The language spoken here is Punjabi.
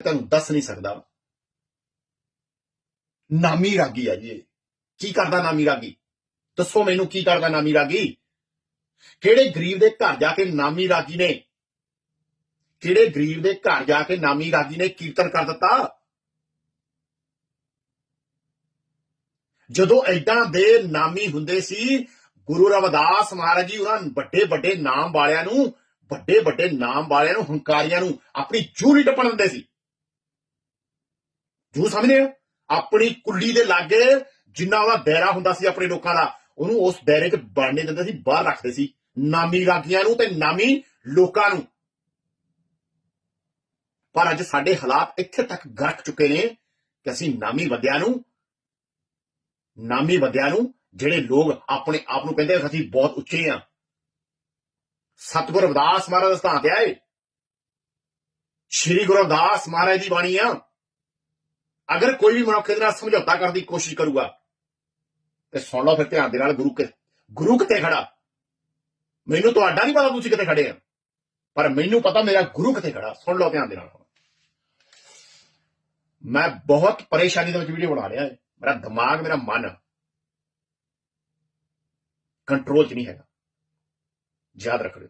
ਤੁਹਾਨੂੰ ਦੱਸ ਨਹੀਂ ਸਕਦਾ। ਨਾਮੀ ਰਾਗੀ ਆ ਜੀ। ਕੀ ਕਰਦਾ ਨਾਮੀ ਰਾਗੀ? ਦੱਸੋ ਮੈਨੂੰ ਕੀ ਕਰਦਾ ਨਾਮੀ ਰਾਗੀ? ਕਿਹੜੇ ਗਰੀਬ ਦੇ ਘਰ ਜਾ ਕੇ ਨਾਮੀ ਰਾਗੀ ਨੇ? ਕਿਹੜੇ ਗਰੀਬ ਦੇ ਘਰ ਜਾ ਕੇ ਨਾਮੀ ਰਾਗੀ ਨੇ ਕੀਰਤਨ ਕਰ ਦਿੱਤਾ? ਜਦੋਂ ਐਦਾਂ ਦੇ ਨਾਮੀ ਹੁੰਦੇ ਸੀ, ਗੁਰੂ ਰਵਿਦਾਸ ਮਹਾਰਾਜ ਜੀ ਉਹਨਾਂ ਵੱਡੇ ਵੱਡੇ ਨਾਮ ਵਾਲਿਆਂ ਨੂੰ ਵੱਡੇ ਵੱਡੇ ਨਾਮ ਵਾਲਿਆਂ ਨੂੰ, ਹੰਕਾਰੀਆਂ ਨੂੰ ਆਪਣੀ ਜੂ ਨਹੀਂ ਟੱਪਣ ਦਿੰਦੇ ਸੀ। ਜੂ ਸਮਝਦੇ ਆ ਆਪਣੀ ਕੁੱਲੀ ਦੇ ਲਾਗੇ ਜਿੰਨਾ ਉਹਦਾ ਦਾਇਰਾ ਹੁੰਦਾ ਸੀ ਆਪਣੇ ਲੋਕਾਂ ਦਾ, ਉਹਨੂੰ ਉਸ ਦਾਇਰੇ 'ਚ ਬਣਨੇ ਦਿੰਦੇ ਸੀ, ਬਾਹਰ ਰੱਖਦੇ ਸੀ। ਨਾਮੀ ਰਾਗੀਆਂ ਨੂੰ ਤੇ ਨਾਮੀ ਲੋਕਾਂ ਨੂੰ। ਪਰ ਅੱਜ ਸਾਡੇ ਹਾਲਾਤ ਇੱਥੇ ਤੱਕ ਗਰਕ ਚੁੱਕੇ ਨੇ ਕਿ ਅਸੀਂ ਨਾਮੀ ਬੰਦਿਆਂ ਨੂੰ, ਨਾਮੀ ਬੰਦਿਆਂ ਨੂੰ ਜਿਹੜੇ ਲੋਕ ਆਪਣੇ ਆਪ ਨੂੰ ਕਹਿੰਦੇ ਅਸੀਂ ਬਹੁਤ ਉੱਚੇ ਆ। ਸਤਿਗੁਰ ਰਵਿਦਾਸ ਮਹਾਰਾਜ ਦਾ ਸਥਾਨ ਤੇ ਆਏ। ਸ਼੍ਰੀ ਗੁਰੂ ਰਵਿਦਾਸ ਮਹਾਰਾਜ ਦੀ ਬਾਣੀ ਆ। ਅਗਰ ਕੋਈ ਵੀ ਮਨੁੱਖ ਇਹਦੇ ਨਾਲ ਸਮਝੌਤਾ ਕਰਨ ਦੀ ਕੋਸ਼ਿਸ਼ ਕਰੂਗਾ, ਤੇ ਸੁਣ ਲਓ ਫਿਰ ਧਿਆਨ ਦੇ ਨਾਲ ਗੁਰੂ ਕਿ, ਗੁਰੂ ਕਿੱਥੇ ਖੜਾ? ਮੈਨੂੰ ਤੁਹਾਡਾ ਨਹੀਂ ਪਤਾ ਤੁਸੀਂ ਕਿੱਥੇ ਖੜੇ ਆ। ਪਰ ਮੈਨੂੰ ਪਤਾ ਮੇਰਾ ਗੁਰੂ ਕਿੱਥੇ ਖੜਾ। ਸੁਣ ਲਓ ਧਿਆਨ ਦੇ ਨਾਲ ਮੈਂ ਬਹੁਤ ਪਰੇਸ਼ਾਨੀ ਦੇ ਵਿੱਚ ਵੀਡੀਓ ਬਣਾ ਰਿਹਾ ਮੇਰਾ ਦਿਮਾਗ, ਮੇਰਾ ਮਨ ਕੰਟਰੋਲ 'ਚ ਨਹੀਂ ਹੈਗਾ। ਯਾਦ ਰੱਖ ਲਿਓ।